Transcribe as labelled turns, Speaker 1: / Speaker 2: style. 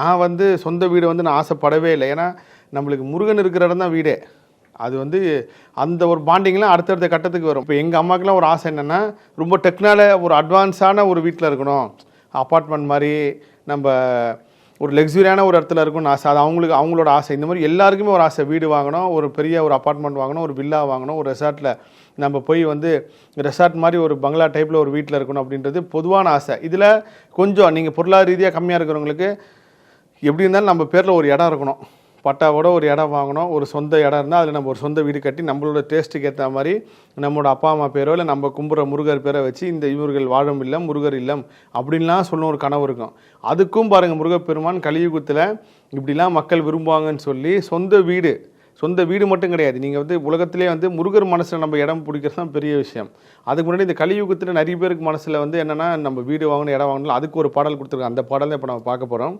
Speaker 1: நான் வந்து சொந்த வீடு வந்து நான் ஆசைப்படவே இல்லை. ஏன்னா நம்மளுக்கு முருகன் இருக்கிற இடம் தான் வீடே. அது வந்து அந்த ஒரு பாண்டிங்லாம் அடுத்தடுத்த கட்டத்துக்கு வரும். இப்போ எங்கள் அம்மாக்கெலாம் ஒரு ஆசை என்னென்னா ரொம்ப டெக்னால ஒரு அட்வான்ஸான ஒரு வீட்டில் இருக்கணும். அப்பார்ட்மெண்ட் மாதிரி நம்ம ஒரு லக்ஸுரியான ஒரு இடத்துல இருக்கும்னு ஆசை. அது அவங்களுக்கு அவங்களோட ஆசை. இந்த மாதிரி எல்லாருக்குமே ஒரு ஆசை. வீடு வாங்கணும் ஒரு பெரிய ஒரு அப்பார்ட்மெண்ட் வாங்கணும் ஒரு வில்லா வாங்கணும் ஒரு ரெசார்ட்டில் நம்ம போய் வந்து ரெசார்ட் மாதிரி ஒரு பங்களா டைப்பில் ஒரு வீட்டில் இருக்கணும் அப்படின்றது பொதுவான ஆசை. இதில் கொஞ்சம் நீங்கள் பொருளாதார ரீதியாக கம்மியாக இருக்கிறவங்களுக்கு எப்படி இருந்தாலும் நம்ம பேரில் ஒரு இடம் இருக்கணும். பட்டாவோட ஒரு இடம் வாங்கணும். ஒரு சொந்த இடம் இருந்தால் அதில் நம்ம ஒரு சொந்த வீடு கட்டி நம்மளோட டேஸ்ட்டுக்கு ஏற்ற மாதிரி நம்மளோட அப்பா அம்மா பேரோ இல்லை நம்ம கும்புற முருகர் பேரை வச்சு இந்த இவர்கள் வாழும் இல்லம் முருகர் இல்லம் அப்படின்லாம் சொல்லணும் ஒரு கனவு இருக்கும். அதுக்கும் பாருங்கள் முருகப்பெருமான் கலியுகத்தில் இப்படிலாம் மக்கள் விரும்புவாங்கன்னு சொல்லி சொந்த வீடு சொந்த வீடு மட்டும் கிடையாது. நீங்கள் வந்து உலகத்திலே வந்து முருகர் மனசில் நம்ம இடம் பிடிக்கிறது தான் பெரிய விஷயம். அதுக்கு முன்னாடி இந்த கலியுகத்தில் நிறைய பேருக்கு மனசில் வந்து என்னென்னா நம்ம வீடு வாங்கணும் இடம் வாங்கணும் அதுக்கு ஒரு பாடல் கொடுத்துருக்கோம் அந்த பாடல் தான் இப்போ நம்ம பார்க்க போகிறோம்